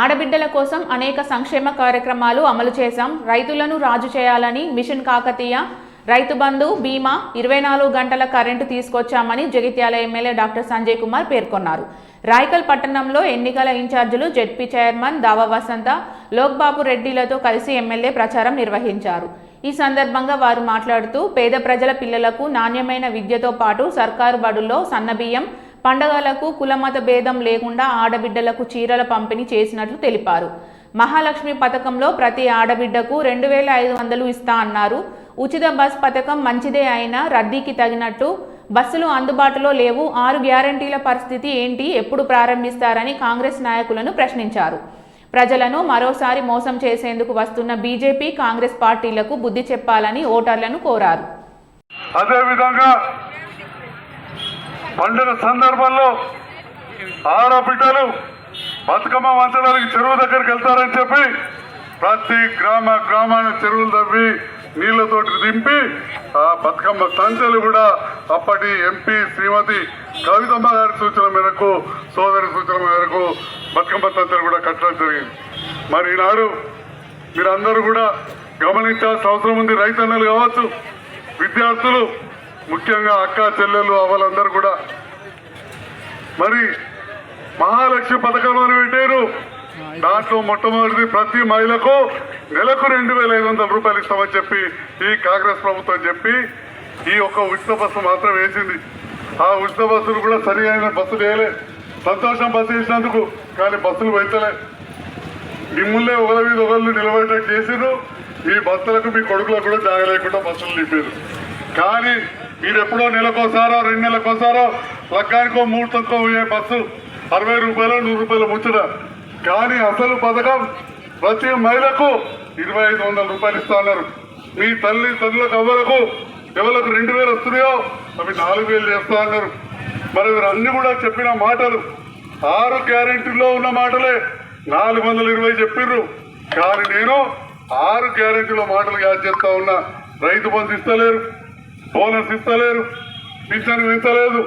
ఆడబిడ్డల కోసం అనేక సంక్షేమ కార్యక్రమాలు అమలు చేశాం. రైతులను రాజు చేయాలని మిషన్ కాకతీయ రైతు బంధు బీమా ఇరవై నాలుగు గంటల కరెంటు తీసుకొచ్చామని జగిత్యాల ఎమ్మెల్యే డాక్టర్ సంజయ్ కుమార్ పేర్కొన్నారు. రాయకల్ పట్టణంలో ఎన్నికల ఇన్ఛార్జీలు జెడ్పీ చైర్మన్ దావా వసంత లోక్బాబు రెడ్డిలతో కలిసి ఎమ్మెల్యే ప్రచారం నిర్వహించారు. ఈ సందర్భంగా వారు మాట్లాడుతూ పేద ప్రజల పిల్లలకు నాణ్యమైన విద్యతో పాటు సర్కారు బడుల్లో సన్నబియ్యం పండగలకు కులమత భేదం లేకుండా ఆడబిడ్డలకు చీరల పంపిణీ చేసినట్లు తెలిపారు. మహాలక్ష్మి పథకంలో ప్రతి ఆడబిడ్డకు రెండు వేల ఐదు వందలు ఇస్తా అన్నారు. ఉచిత బస్ పథకం మంచిదే అయినా రద్దీకి తగినట్టు బస్సులు అందుబాటులో లేవు. ఆరు గ్యారంటీల పరిస్థితి ఏంటి? ఎప్పుడు ప్రారంభిస్తారని కాంగ్రెస్ నాయకులను ప్రశ్నించారు. ప్రజలను మరోసారి మోసం చేసేందుకు వస్తున్న బీజేపీ కాంగ్రెస్ పార్టీలకు బుద్ధి చెప్పాలని ఓటర్లను కోరారు. అదేవిధంగా పండుగ సందర్భంలో ఆడబిడ్డలు బతుకమ్మ వంచడానికి చెరువు దగ్గరికి వెళ్తారని చెప్పి ప్రతి గ్రామ గ్రామాన చెరువులు తవ్వి నీళ్ళతోటి దింపి ఆ బతుకమ్మ సంచలు కూడా అప్పటి ఎంపీ శ్రీమతి కవితమ్మ గారి సూచన మేరకు సోదరి సూచన మేరకు బతుకమ్మ సంచలు కూడా కట్టడం జరిగింది. మరి ఈనాడు మీరందరూ కూడా గమనించాల్సిన అవసరం ఉంది. రైతన్నలు కావచ్చు విద్యార్థులు ముఖ్యంగా అక్క చెల్లెలు అవ్వాలందరూ కూడా. మరి మహాలక్ష్మి పథకం అని పెట్టారు. దాంట్లో మొట్టమొదటిది ప్రతి మహిళకు నెలకు రెండు వేల ఐదు వందల రూపాయలు ఇస్తామని చెప్పి ఈ కాంగ్రెస్ ప్రభుత్వం చెప్పి ఈ ఒక్క ఉచిత బస్సు మాత్రం వేసింది. ఆ ఉచిత బస్సులు కూడా సరి అయిన బస్సులు వేయలే. సంతోషం బస్సు వేసినందుకు కానీ బస్సులు పెంచలే మిమ్మల్నే ఒకరి మీద ఒకళ్ళు నిలబడేటట్టు చేసిర్రు ఈ బస్సులకు మీ కొడుకులకు కూడా జాగలేకుండా బస్సులు నింపారు. కానీ మీరు ఎప్పుడో నెలకోసారో రెండు నెలకోసారో లగ్గానికో ముహూర్తంకో పోయే బస్సు అరవై రూపాయలు నూరు రూపాయలు ముచ్చట. కానీ అసలు పథకం ప్రతి మహిళకు ఇరవై ఐదు వందల రూపాయలు ఇస్తా అన్నారు. మీ తల్లి తల్లులకు ఎవరకు ఎవరికి రెండు వేలు వస్తున్నాయో అవి నాలుగు వేలు చేస్తా అన్నారు. మరి అన్ని కూడా చెప్పిన మాటలు. ఆరు గ్యారెంటీలో ఉన్న మాటలే నాలుగు వందల ఇరవై చెప్పిర్రు. కానీ నేను ఆరు గ్యారెంటీలో మాటలు యాడ్ చేస్తా ఉన్నా. రైతు బంధు ఇస్తలేరు. బోనస్ ఇస్తలేరు. పింఛన్ ఇస్తలేదు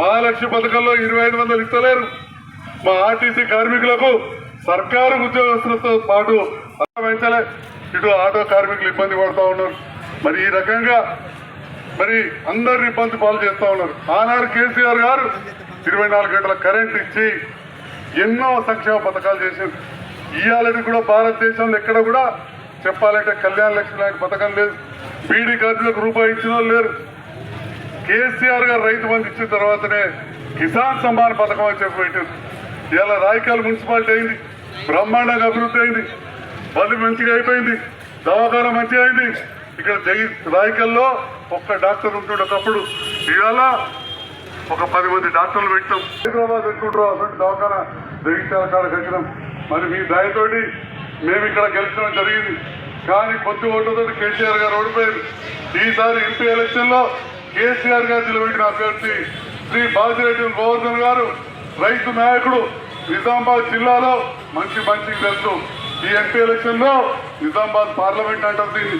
మహాలక్ష్మి పథకంలో ఇరవై ఐదు వందలు ఇస్తలేరు. మా ఆర్టీసీ కార్మికులకు సర్కారు ఉద్యోగస్తులతో పాటు పెంచలే ఇటు ఆటో కార్మికులు ఇబ్బంది పడుతూ ఉన్నారు. మరి ఈ రకంగా మరి అందరిని ఇబ్బంది పాలు చేస్తూ ఉన్నారు. ఆనాడు కేసీఆర్ గారు ఇరవై నాలుగు గంటల కరెంట్ ఇచ్చి ఎన్నో సంక్షేమ పథకాలు చేసింది ఇవాళని కూడా భారతదేశంలో ఎక్కడ కూడా చెప్పాలంటే కళ్యాణ లక్ష్మి లాంటి పథకం లేదు. బీడీ ఖర్చులకు రూపాయి ఇచ్చిన వాళ్ళు లేరు. కేసీఆర్ గారు రైతు బంధు ఇచ్చిన తర్వాతనే కిసాన్ సమ్మాన్ పథకం అని చెప్పి పెట్టింది ఇలా రాయకాల్ మున్సిపాలిటీ అయింది. బ్రహ్మాండంగా అభివృద్ధి అయింది. బలి మంచిగా అయిపోయింది. దవాఖాన మంచిగా అయింది. ఇక్కడ జగి రాయకల్లో ఒక్క డాక్టర్ ఉంటుండే ఒకప్పుడు. ఇవాళ ఒక పది మంది డాక్టర్లు పెట్టాం. హైదరాబాద్ ఎక్కువ అసలు దవాఖాన జగిత్యాల కాడ కట్టినాం. మరి మీ దయతోటి మేము ఇక్కడ గెలిచడం జరిగింది. కానీ కొద్ది ఓట్లతో కేసీఆర్ గారు ఓడిపోయారు. ఈసారి ఎంపీ ఎలక్షన్లో కేసీఆర్ గారు నిలబెట్టిన అభ్యర్థి శ్రీ బాజిరెడ్డి గోవర్ధన్ గారు రైతు నాయకుడు నిజామాబాద్ జిల్లాలో మంచి మంచి తెలుసు. ఈ ఎంపీ ఎలక్షన్లో నిజామాబాద్ పార్లమెంట్ అంటారు దీన్ని